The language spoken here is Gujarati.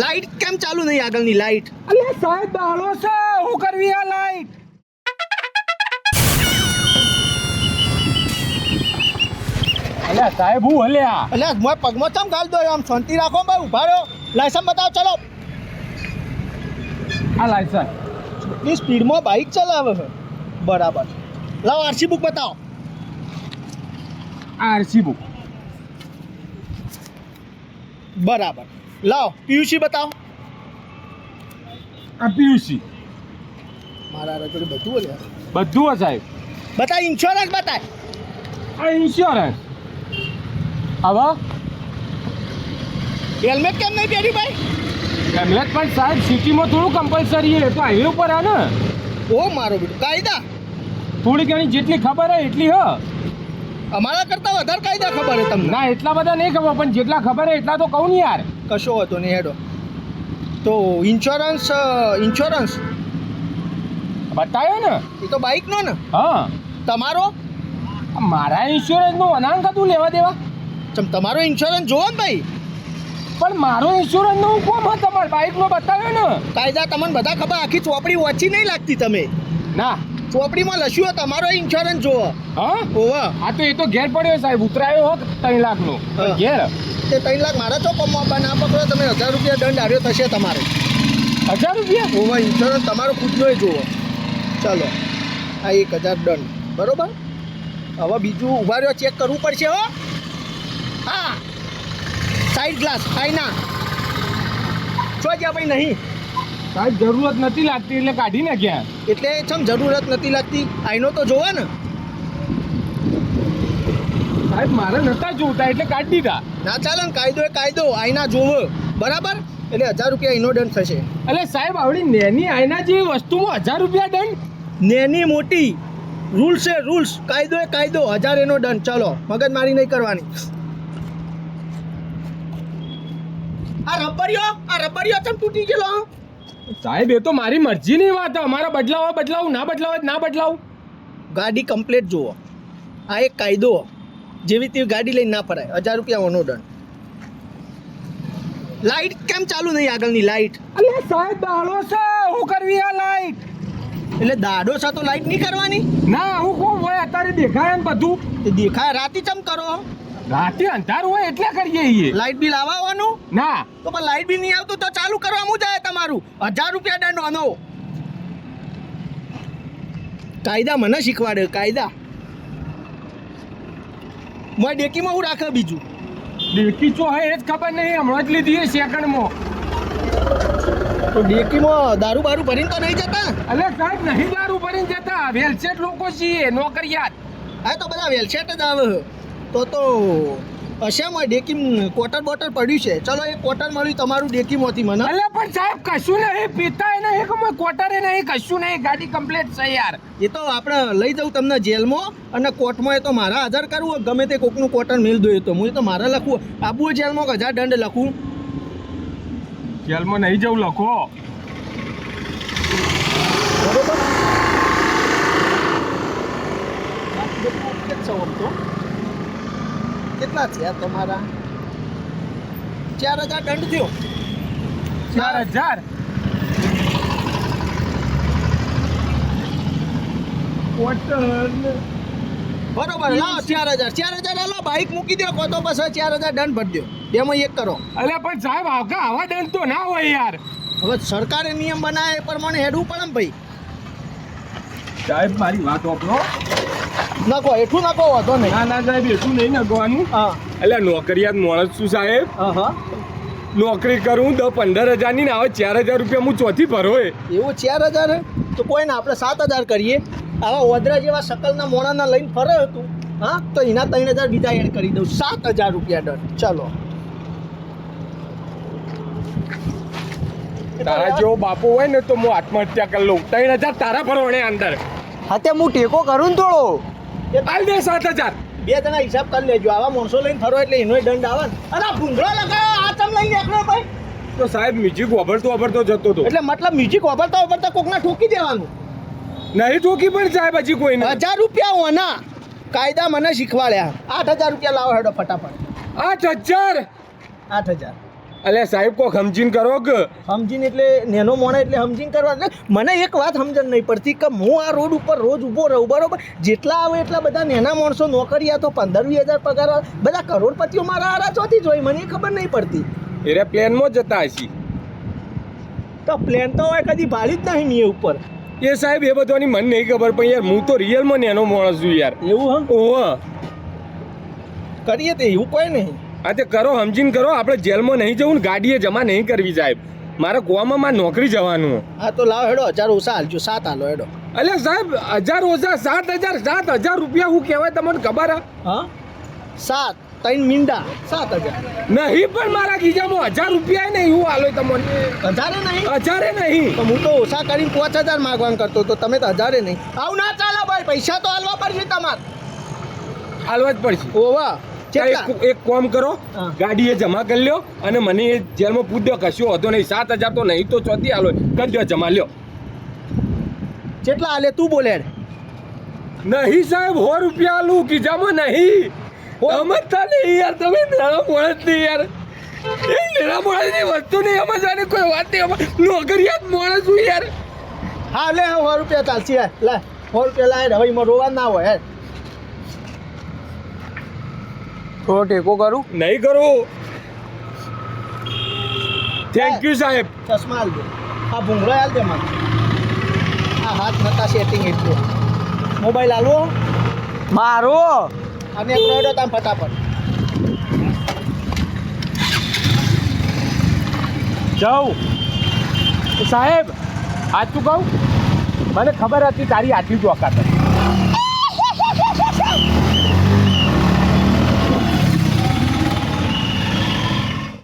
લાઈટ કેમ ચાલુ નહીં આગળની લાઈટ અલે સાહેબ દાડો છે. હું કરવી આ લાઈટ અલ્યા સાહેબ હું હલ્યા. અલ્યા મોય પગમાં ચમ ગાલ દો આમ? શાંતિ રાખો ભાઈ ઊભા રહ્યો લાયસન્સ બતાવો ચલો. આ લાયસન્સ એ સ્પીડમાં બાઇક ચલાવે છે. બરાબર. લાવ આરસી બુક બતાવો. આ આરસી બુક બરાબર. લાવો પીયુસી બતાવો. આ પીયુસી મારા રજોડી બધું હોય બધું સાહેબ. બતા ઇન્સ્યોરન્સ બતાય. આ ઇન્સ્યોરન્સ હવે હેલ્મેટ કેમ નહીં પહેરી ભાઈ? હેલ્મેટ પણ સાહેબ સિટીમાં થોડું કમ્પલસરી એ તો હાઈવે ઉપર આ ને. ઓ મારો બેટું કાયદા. થોડી ઘણી જેટલી ખબર હે એટલી હ. અમારા કરતાં વધારે કાયદા ખબર હે તમને. ના એટલા બધા નહીં ખબર પણ જેટલા ખબર હે એટલા તો કહું ને યાર. કશો હતો નહીં હેડો. તો ઇન્સ્યોરન્સ ઇન્સ્યોરન્સ બતાવ્યો ને? એ તો બાઇકનો ને હા. તમારો? મારા ઇન્સ્યોરન્સનું અનાંક હતું લેવા દેવા? ચમ તમારો ઇન્સ્યોરન્સ જોવો ને ભાઈ. પણ મારો ઇન્સ્યોરન્સનો હું કોમ હતો તમારે બાઇકનો બતાવ્યો ને? કાયદા તમને બધા ખબર આખી ચોપડી ઓછી નહીં લાગતી તમે. ના. ચોપડીમાં લશ્યો તમારો ઇન્સ્યોરન્સ જોવો. હા? ઓવા આ તો એ તો ઘેર પડ્યો સાહેબ ઉતરાયો હોત ત્રણ લાખનો. ઘેર. તે ત્રણ લાખ મારા તો આપવા ના પકડો તમે હજાર રૂપિયા દંડ આવ્યો થશે તમારે. હજાર રૂપિયા? હોવા ઇન્સ્યોરન્સ તમારો ખુદનો જુઓ. ચલો આ એક હજાર દંડ. બરોબર? હવે બીજું ઊભા રહ્યો ચેક કરવું પડશે હો. હા. સાઈડ ગ્લાસ આઈના છો જ્યાં ભાઈ નહીં? સાહેબ જરૂરત નથી લાગતી એટલે કાઢી નાખ્યા. એટલે છે જરૂરત નથી લાગતી? આઈનો તો જોવા ને. સાહેબ મારે નતા જોતા એટલે કાઢી દીધા. ના ચાલે કાયદો એ કાયદો આઈના જોવો. બરાબર? એટલે હજાર રૂપિયા એનો દંડ થશે. એટલે સાહેબ આવડી નેની આઈના જેવી વસ્તુમાં હજાર રૂપિયા દંડ નેની મોટી રૂલ્સ એ રૂલ્સ કાયદો એ કાયદો હજાર એનો દંડ ચલો મગજમારી નહીં કરવાની. આ રબરિયો આ રબરિયો ચમ તૂટી ગયેલો? સાહેબ એ તો મારી મરજીની વાત અમારા બદલાવ બદલાવું ના બદલાવ ના બદલાવું. ગાડી કમ્પ્લેટ જુઓ. આ એક કાયદો. જેવી તેવી ગાડી લઈને ના ફરાય. હજાર રૂપિયા ઓનો દંડ લાઈટ કેમ ચાલુ નહીં આગળની લાઈટ અલે સાહેબ દાડો છે હું કરવી આ લાઈટ એટલે દાડો છે તો લાઈટ નહીં કરવાની? ના હું કોણ હોય? અત્યારે દેખાય એમ બધું. તે દેખાય રાતે ચમ કરો? રાતે અંધારું હોય એટલે કરીએ છીએ. લાઈટ બિલ આવવાનું? ના. તો પણ લાઈટ બિલ નહીં આવતું તો ચાલુ કરવાનું જાય તમારું? હજાર રૂપિયા દંડ આનો. કાયદા મને શીખવાડ્યો કાયદા. મારી ડેકીમાં હું રાખે બીજું? ડેકી ચો હે એ જ ખબર નહીં હમણાં જ લીધી સેકન્ડમાં. તો ડેકીમાં દારૂ બારૂ ભરીને તો નહીં જતા? અલે સાહેબ નહીં દારૂ ભરીને જતા. વેલસેટ લોકો છીએ નોકરિયાત. હા તો બધા વેલસેટ જ આવે. તો તો હશામાં ડેકી કોટર બોટર પડ્યું છે. ચલો એ કોટર મળ્યું તમારું ડેકીમાંથી મને. એટલે પણ સાહેબ કશું નહીં. પીતા નહીં. કે ક્વાર્ટરે નહીં કશું નહીં. ગાડી કમ્પ્લીટ છે યાર. એ તો આપણે લઈ જાઉં તમને જેલમાં અને કોર્ટમાં એ તો મારા હાજર કરવું ગમે તે કોકનું કોટર મિલ દો એ તો. હું એ તો મારા લખવું આબુ જેલમાં હજાર દંડ લખું. જેલમાં નહીં જવું લખો. બરોબર? કેટલા થયા તમારા? ચાર હજાર દંડ થયો. ચાર હજાર? બરોબર લાવો ચાર હજાર. ચાર હજાર હાલો બાઇક મૂકી દો કો તો પછી ચાર હજાર દંડ ભરી દો બેમાં એક કરો. અલ્યા પણ સાહેબ આવકા આવા દંડ તો ના હોય યાર. હવે સરકારે નિયમ બનાવે એ પ્રમાણે હેડવું પડે ને ભાઈ. સાહેબ મારી વાત વાપરો. નાખો એટલું નાખો વાંધો નહીં. ના ના સાહેબ એટલું નહીં નાખવાનું. હા. એટલે નોકરિયાત માણસ છું સાહેબ. હા હા નોકરી કરું દસ પંદર હજારની ને આવે ચાર હજાર રૂપિયા હું ચોથી ભરો એવું ચાર હજાર? તો કોઈ ના આપણે સાત હજાર કરીએ. આવા ઓદરા જેવા શકલના મોણાના લઈને ફરે હતું હા તો એના ત્રણ હજાર બીજા એડ કરી દઉં. સાત હજાર રૂપિયા દંડ ચાલો. તારા જેવો બાપો હોય ને તો હું આત્મહત્યા કરી લઉં. ત્રણ હજાર તારા ભરવાને અંદર. હા તે હું ટેકો કરું ને થોડો. હાલ દે સાત હજાર. બે જણા હિસાબ કરી લેજો. આવા માણસો લઈને ફરો એટલે એનો દંડ આવે ને. અરે આ ભૂંગળો આ ચમ લઈને નીકળો ભાઈ. તો સાહેબ મ્યુઝિક વાપરતો વાપરતો જતો હતો એટલે મતલબ મ્યુઝિક વાપરતા વાપરતા કોકના ઠોકી દેવાનું. નહીં ઠોકી પણ સાહેબ હજી કોઈ હજાર રૂપિયા હોના કાયદા મને શીખવાડ્યા. આઠ હજાર રૂપિયા લાવો હેડો ફટાફટ. આઠ હજાર? આઠ હજાર. અલે સાહેબ કોક સમજીન કરો કે. સમજીન એટલે નેનો મોણા એટલે સમજીન કરવા એટલે મને એક વાત સમજણ નહીં પડતી કે હું આ રોડ ઉપર રોજ ઊભો રહું બરોબર? જેટલા આવે એટલા બધા નેના માણસો નોકરીયા તો પંદર વીસ હજાર પગાર બધા કરોડપતિઓ મારા આરા ચોથી જ હોય મને એ ખબર નહીં પડતી. એરે પ્લેનમાં જતા હશી. તો પ્લેન તો હોય કદી ભાળી જ નહીં એ ઉપર. એ સાહેબ એ બધાની મને નહીં ખબર પણ યાર હું તો રિયલમાં નેનો માણસ છું યાર. એવું ઓહ હા. કરીએ તે એવું કોઈ નહીં. આ તે કરો સમજીને કરો આપણે જેલમાં નહીં જવું ને ગાડીએ જમા નહીં કરવી સાહેબ. મારે ગોવામાં મારે નોકરી જવાનું. હા તો લાવ હેડો હજાર ઓછા હાલજો સાત હાલો હેડો. એટલે સાહેબ હજાર ઓછા સાત હજાર સાત હજાર રૂપિયા હું કહેવાય તમને ખબર હે? સાત ત્રણ મીંડા સાત હજાર. નહીં પણ મારા ખીજામાં હજાર રૂપિયા નહીં હું હાલો તમને. હજારે નહીં? હજારે નહીં. તો હું તો ઓછા કરીને પાંચ હજાર માગવાનું કરતો તો તમે તો હજારે નહીં. આવું ના ચાલે ભાઈ પૈસા તો હાલવા પડશે તમારે. હાલવા જ પડશે. ઓવા. એક એક કોમ કરો ગાડી ગાડીએ જમા કરી લ્યો અને મને એ જેલમાં પૂછ્યો કશો હતો નહીં સાત હજાર તો નહીં તો ચોથી હાલો કરી દો જમા લ્યો. કેટલા હાલે તું બોલે નહીં સાહેબ હો રૂપિયા આલું કીજામાં નહીં. સમજતા નહીં યાર તમે માણસ નહીં યાર. એ નાના માણસની વસ્તુ નહીં સમજવાની કોઈ વાત નહીં નોકરિયાત માણસ છું યાર. હા લે રૂપિયા ચાલશે લે સો રૂપિયા લાય હવે એમાં રોવા ના હોય હેડ. થોડો ટેકો કરું? નહીં કરું. થેન્ક યુ સાહેબ. ચશ્મા હાલ દે. આ ભૂંગળો હાલ દે મને આ હાથ નતા સેટિંગ એટલું. મોબાઈલ હાલવો મારો? અને એક રોડો તામ ફટાફટ. જાઉં. સાહેબ સાચું કહું? મને ખબર હતી તારી આટલી જ ઓકાત હતી